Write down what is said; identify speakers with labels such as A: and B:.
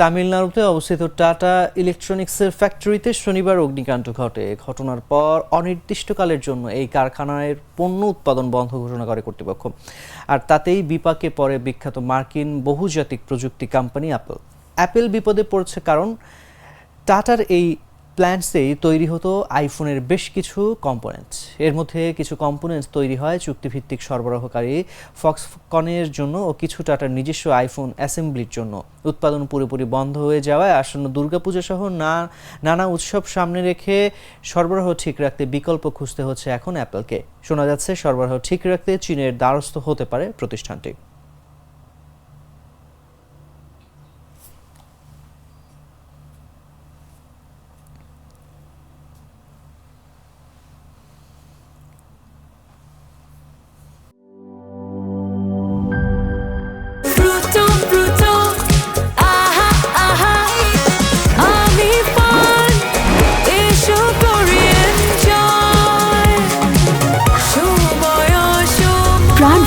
A: তামিলনাড়ুতে অবস্থিত টাটা ইলেকট্রনিক্সের ফ্যাক্টরিতে শনিবার অগ্নিকাণ্ড ঘটে। ঘটনার পর অনির্দিষ্টকালের জন্য এই কারখানায় পণ্য উৎপাদন বন্ধ ঘোষণা করে কর্তৃপক্ষ। আর তাতেই বিপাকে পড়ে বিখ্যাত মার্কিন বহুজাতিক প্রযুক্তি কোম্পানি অ্যাপল। অ্যাপেল বিপদে পড়ছে কারণ টাটার এই প্ল্যান্টসেই তৈরি হতো আইফোনের বেশ কিছু কম্পোনেন্টস এর মধ্যে কিছু কম্পোনেন্টস তৈরি হয় চুক্তিভিত্তিক সরবরাহকারী ফক্সকনের জন্য ও কিছু টাটার নিজস্ব আইফোন অ্যাসেম্বলির জন্য। উৎপাদন পুরোপুরি বন্ধ হয়ে যাওয়ায় আসন্ন দুর্গাপূজা সহ না, নানা উৎসব সামনে রেখে সরবরাহ ঠিক রাখতে বিকল্প খুঁজতে হচ্ছে এখন অ্যাপলকে শোনা যাচ্ছে সরবরাহ ঠিক রাখতে চীনের দ্বারস্থ হতে পারে প্রতিষ্ঠানটি।